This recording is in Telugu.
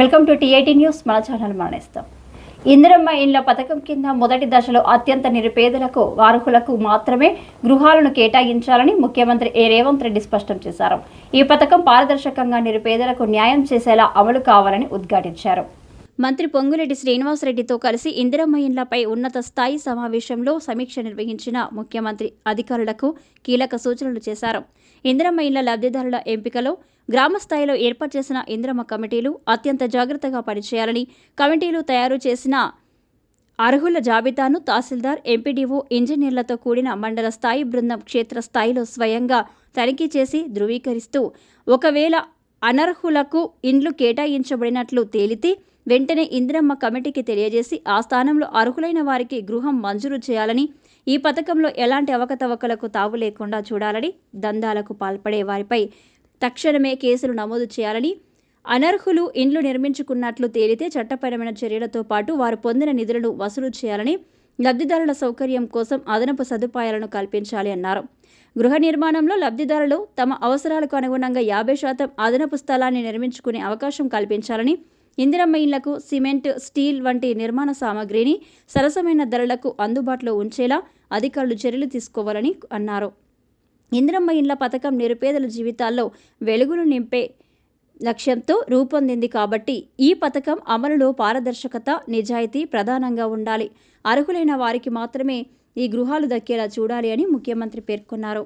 Welcome to TIT news. మన ఛానల్ మానేస్తాం. ఇందిరమ్మ ఇండ్ల పథకం కింద మొదటి దశలో అత్యంత నిరుపేదలకు అర్హులకు మాత్రమే గృహాలను కేటాయించాలని ముఖ్యమంత్రి ఏ రేవంత్ రెడ్డి స్పష్టం చేశారు. ఈ పథకం పారదర్శకంగా నిరుపేదలకు న్యాయం చేసేలా అమలు కావాలని ఉద్ఘాటించారు. మంత్రి పొంగులేటి శ్రీనివాసరెడ్డితో కలిసి ఇందిరమ్మ ఇండ్లపై ఉన్నత స్థాయి సమావేశంలో సమీక్ష నిర్వహించిన ముఖ్యమంత్రి అధికారులకు కీలక సూచనలు చేశారు. ఇందిరమ్మ ఇండ్ల లబ్ధిదారుల ఎంపికలో గ్రామ స్థాయిలో ఏర్పాటు చేసిన ఇందిరమ్మ కమిటీలు అత్యంత జాగ్రత్తగా పనిచేయాలని కమిటీలు తయారు చేసిన అర్హుల జాబితాను తహసీల్దార్ ఎంపీడీఓ ఇంజనీర్లతో కూడిన మండల స్థాయి బృందం క్షేత్రస్థాయిలో స్వయంగా తనిఖీ చేసి ధృవీకరిస్తూ ఒకవేళ అనర్హులకు ఇండ్లు కేటాయించబడినట్లు తేలితే వెంటనే ఇందిరమ్మ కమిటీకి తెలియజేసి ఆ స్థానంలో అర్హులైన వారికి గృహం మంజూరు చేయాలని ఈ పథకంలో ఎలాంటి అవకతవకలకు తావు లేకుండా చూడాలని దందాలకు పాల్పడే వారిపై తక్షణమే కేసులు నమోదు చేయాలని అనర్హులు ఇండ్లు నిర్మించుకున్నట్లు తేలితే చట్టపరమైన చర్యలతో పాటు వారు పొందిన నిధులను వసూలు చేయాలని లబ్ధిదారుల సౌకర్యం కోసం అదనపు సదుపాయాలను కల్పించాలి అన్నారు. గృహ నిర్మాణంలో లబ్ధిదారులు తమ అవసరాలకు అనుగుణంగా యాభై శాతం అదనపు స్థలాన్ని నిర్మించుకునే అవకాశం కల్పించాలని ఇందిరమ్మ ఇళ్ళకు సిమెంట్ స్టీల్ వంటి నిర్మాణ సామాగ్రిని సరసమైన ధరలకు అందుబాటులో ఉంచేలా అధికారులు చర్యలు తీసుకోవాలని అన్నారు. ఇందిరమ్మ ఇండ్ల పథకం నిరుపేదల జీవితాల్లో వెలుగును నింపే లక్ష్యంతో రూపొందింది కాబట్టి ఈ పథకం అమలులో పారదర్శకత నిజాయితీ ప్రధానంగా ఉండాలి. అర్హులైన వారికి మాత్రమే ఈ గృహాలు దక్కేలా చూడాలి అని ముఖ్యమంత్రి పేర్కొన్నారు.